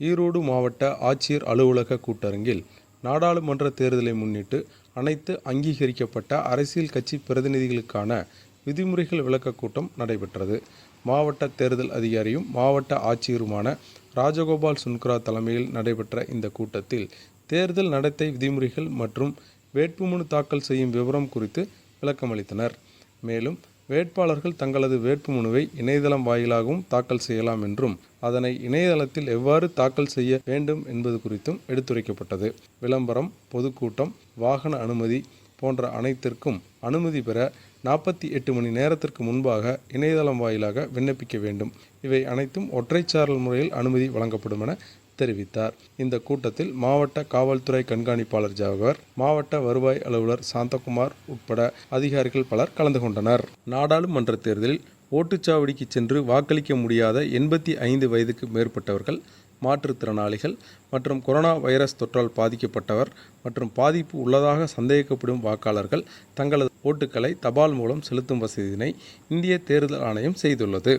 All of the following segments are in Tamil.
ஈரோடு மாவட்ட ஆட்சியர் அலுவலக கூட்டரங்கில் நாடாளுமன்ற தேர்தலை முன்னிட்டு அனைத்து அங்கீகரிக்கப்பட்ட அரசியல் கட்சி பிரதிநிதிகளுக்கான விதிமுறைகள் விளக்கக் கூட்டம் நடைபெற்றது. மாவட்ட தேர்தல் அதிகாரியும் மாவட்ட ஆட்சியருமான ராஜகோபால் சுன்கரா தலைமையில் நடைபெற்ற இந்த கூட்டத்தில் தேர்தல் நடத்தை விதிமுறைகள் மற்றும் வேட்புமனு தாக்கல் செய்யும் விவரம் குறித்து விளக்கமளித்தனர். மேலும் வேட்பாளர்கள் தங்களது வேட்புமனுவை இணையதளம் வாயிலாகவும் தாக்கல் செய்யலாம் என்றும் அதனை இணையதளத்தில் எவ்வாறு தாக்கல் செய்ய வேண்டும் என்பது குறித்தும் எடுத்துரைக்கப்பட்டது. விளம்பரம் பொதுக்கூட்டம் வாகன அனுமதி போன்ற அனைத்திற்கும் அனுமதி பெற நாற்பத்தி எட்டு மணி நேரத்திற்கு முன்பாக இணையதளம் வாயிலாக விண்ணப்பிக்க வேண்டும். இவை அனைத்தும் ஒற்றைச்சாரல் முறையில் அனுமதி வழங்கப்படும் என தெரிவித்தார். இந்த கூட்டத்தில் மாவட்ட காவல்துறை கண்காணிப்பாளர் ஜவஹர் மாவட்ட வருவாய் அலுவலர் சாந்தகுமார் உட்பட அதிகாரிகள் பலர் கலந்து கொண்டனர். நாடாளுமன்ற தேர்தலில் ஓட்டுச்சாவடிக்கு சென்று வாக்களிக்க முடியாத எண்பத்தி ஐந்து வயதுக்கு மேற்பட்டவர்கள் மாற்றுத்திறனாளிகள் மற்றும் கொரோனா வைரஸ் தொற்றால் பாதிக்கப்பட்டவர் மற்றும் பாதிப்பு உள்ளதாக சந்தேகிக்கப்படும் வாக்காளர்கள் தங்களது ஓட்டுக்களை தபால் மூலம் செலுத்தும் வசதியினை இந்திய தேர்தல் ஆணையம் செய்துள்ளது.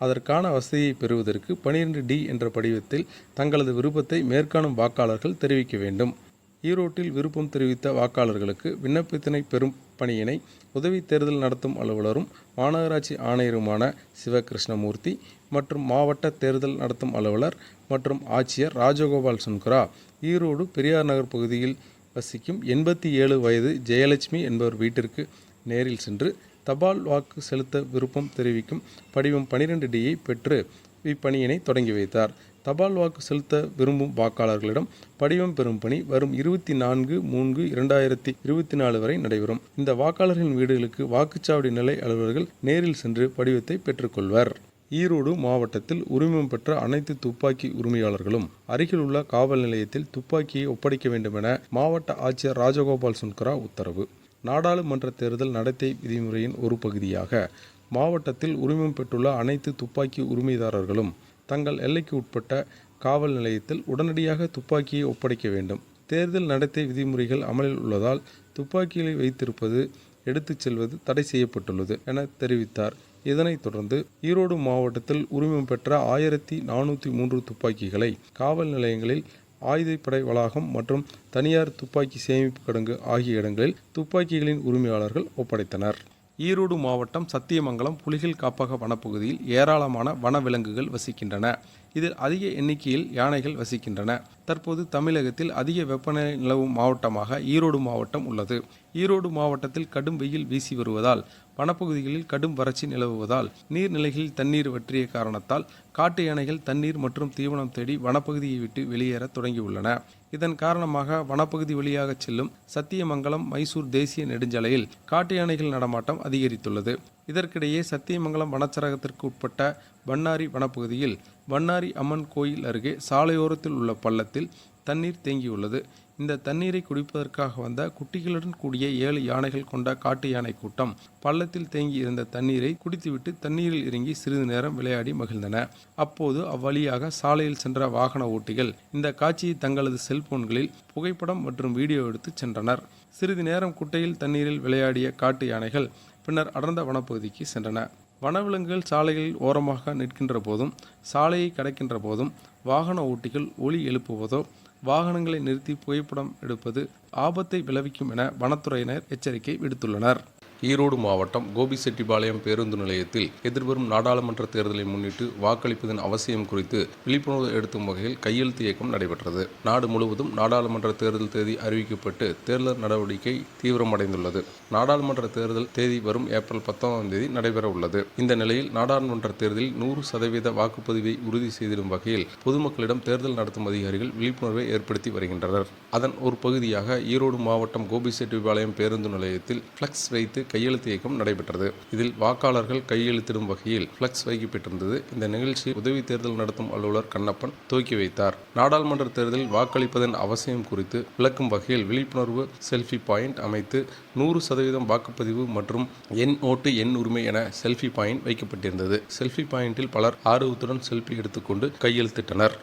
அதற்கான வசதியை பெறுவதற்கு பனிரெண்டு டி என்ற படிவத்தில் தங்களது விருப்பத்தை மேற்காணும் வாக்காளர்கள் தெரிவிக்க வேண்டும். ஈரோட்டில் விருப்பம் தெரிவித்த வாக்காளர்களுக்கு விண்ணப்பத்தினை பெறும் பணியினை உதவி தேர்தல் நடத்தும் அலுவலரும் மாநகராட்சி ஆணையருமான சிவகிருஷ்ணமூர்த்தி மற்றும் மாவட்ட தேர்தல் நடத்தும் அலுவலர் மற்றும் ஆட்சியர் ராஜகோபால் சுன்குரா ஈரோடு பெரியார் நகர் பகுதியில் வசிக்கும் எண்பத்தி ஏழு வயது ஜெயலட்சுமி என்பவர் வீட்டிற்கு நேரில் சென்று தபால் வாக்கு செலுத்த விருப்பம் தெரிவிக்கும் படிவம் பனிரெண்டு டியை பெற்று இப்பணியினை தொடங்கி வைத்தார். தபால் வாக்கு செலுத்த விரும்பும் வாக்காளர்களிடம் படிவம் பெறும் பணி வரும் இருபத்தி நான்கு மூன்று இரண்டாயிரத்தி இருபத்தி நாலு வரை நடைபெறும். இந்த வாக்காளர்களின் வீடுகளுக்கு வாக்குச்சாவடி நிலை அலுவலர்கள் நேரில் சென்று படிவத்தை பெற்றுக்கொள்வர் ஈரோடு மாவட்டத்தில் உரிமம் பெற்ற அனைத்து துப்பாக்கி உரிமையாளர்களும் அருகில் உள்ள காவல் நிலையத்தில் துப்பாக்கியை ஒப்படைக்க வேண்டும் என மாவட்ட ஆட்சியர் ராஜகோபால் சுன்கரா உத்தரவு. நாடாளுமன்ற தேர்தல் நடத்தை விதிமுறையின் ஒரு பகுதியாக மாவட்டத்தில் உரிமம் பெற்றுள்ள அனைத்து துப்பாக்கி உரிமைதாரர்களும் தங்கள் எல்லைக்கு உட்பட்ட காவல் நிலையத்தில் உடனடியாக துப்பாக்கியை ஒப்படைக்க வேண்டும். தேர்தல் நடத்தை விதிமுறைகள் அமலில் உள்ளதால் துப்பாக்கிகளை வைத்திருப்பது எடுத்துச் செல்வது தடை செய்யப்பட்டுள்ளது என தெரிவித்தார். இதனைத் தொடர்ந்து ஈரோடு மாவட்டத்தில் உரிமம் பெற்ற ஆயிரத்தி நானூற்றி மூன்று துப்பாக்கிகளை காவல் நிலையங்களில் ஆயுதப்படை வளாகம் மற்றும் தனியார் துப்பாக்கி சேமிப்பு கிடங்கு ஆகிய இடங்களில் துப்பாக்கிகளின் உரிமையாளர்கள் ஒப்படைத்தனர். ஈரோடு மாவட்டம் சத்தியமங்கலம் புலிகள் காப்பக வனப்பகுதியில் ஏராளமான வனவிலங்குகள் வசிக்கின்றன. இதில் அதிக எண்ணிக்கையில் யானைகள் வசிக்கின்றன. தற்போது தமிழகத்தில் அதிக வெப்பநிலை நிலவும் மாவட்டமாக ஈரோடு மாவட்டம் உள்ளது. ஈரோடு மாவட்டத்தில் கடும் வெயில் வீசி வருவதால் வனப்பகுதிகளில் கடும் வறட்சி நிலவுவதால் நீர்நிலைகளில் தண்ணீர் வற்றிய காரணத்தால் காட்டு யானைகள் தண்ணீர் மற்றும் தீவனம் தேடி வனப்பகுதியை விட்டு வெளியேற தொடங்கியுள்ளன. இதன் காரணமாக வனப்பகுதி வழியாக செல்லும் சத்தியமங்கலம் மைசூர் தேசிய நெடுஞ்சாலையில் காட்டு யானைகள் நடமாட்டம் அதிகரித்துள்ளது. இதற்கிடையே சத்தியமங்கலம் வனச்சரகத்திற்கு உட்பட்ட வண்ணாரி வனப்பகுதியில் வண்ணாரி அம்மன் கோயில் அருகே சாலையோரத்தில் உள்ள பள்ளத்தில் தண்ணீர் தேங்கியுள்ளது. இந்த தண்ணீரை குடிப்பதற்காக வந்த குட்டிகளுடன் கூடிய ஏழு யானைகள் கொண்ட காட்டு யானை கூட்டம் பள்ளத்தில் தேங்கி இருந்த தண்ணீரை குடித்துவிட்டு தண்ணீரில் இறங்கி சிறிது நேரம் விளையாடி மகிழ்ந்தன. அப்போது அவ்வழியாக சாலையில் சென்ற வாகன ஓட்டிகள் இந்த காட்சியை தங்களது செல்போன்களில் புகைப்படம் மற்றும் வீடியோ எடுத்து சென்றனர். சிறிது நேரம் குட்டையில் தண்ணீரில் விளையாடிய காட்டு யானைகள் பின்னர் அடர்ந்த வனப்பகுதிக்கு சென்றன. வனவிலங்குகள் சாலைகளில் ஓரமாக நிற்கின்ற போதும் சாலையை கடக்கின்ற போதும் வாகன ஓட்டிகள் ஒலி எழுப்புவதோ வாகனங்களை நிறுத்தி புகைப்படம் எடுப்பது ஆபத்தை விளைவிக்கும் என வனத்துறையினர் எச்சரிக்கை விடுத்துள்ளனர். ஈரோடு மாவட்டம் கோபிசெட்டிபாளையம் பேருந்து நிலையத்தில் எதிர்வரும் நாடாளுமன்ற தேர்தலை முன்னிட்டு வாக்களிப்பதன் அவசியம் குறித்து விழிப்புணர்வு எடுத்தும் வகையில் கையெழுத்து இயக்கம் நடைபெற்றது. நாடு முழுவதும் நாடாளுமன்ற தேர்தல் தேதி அறிவிக்கப்பட்டு தேர்தல் நடவடிக்கை தீவிரமடைந்துள்ளது. நாடாளுமன்ற தேர்தல் தேதி வரும் ஏப்ரல் பத்தொன்பதாம் தேதி நடைபெற உள்ளது. இந்த நிலையில் நாடாளுமன்ற தேர்தலில் நூறு சதவீத வாக்குப்பதிவை உறுதி செய்திடும் வகையில் பொதுமக்களிடம் தேர்தல் நடத்தும் அதிகாரிகள் விழிப்புணர்வை ஏற்படுத்தி வருகின்றனர். அதன் ஒரு பகுதியாக ஈரோடு மாவட்டம் கோபிசெட்டிபாளையம் பேருந்து நிலையத்தில் ஃப்ளக்ஸ் வைத்து கையெழுத்து இயக்கம் நடைபெற்றது. இதில் வாக்காளர்கள் கையெழுத்திடும் வகையில் பிளக்ஸ் வைக்கப்பட்டிருந்தது இந்த நிகழ்ச்சி உதவி தேர்தல் நடத்தும் அலுவலர் கண்ணப்பன் துவக்கி வைத்தார். நாடாளுமன்ற தேர்தலில் வாக்களிப்பதன் அவசியம் குறித்து விளக்கும் வகையில் விழிப்புணர்வு செல்ஃபி பாயிண்ட் அமைத்து நூறு சதவீதம் வாக்குப்பதிவு மற்றும் என் ஓட்டு என் உரிமை என செல்ஃபி பாயிண்ட் வைக்கப்பட்டிருந்தது. செல்ஃபி பாயிண்டில் பலர் ஆர்வத்துடன் செல்ஃபி எடுத்துக்கொண்டு கையெழுத்திட்டனர்.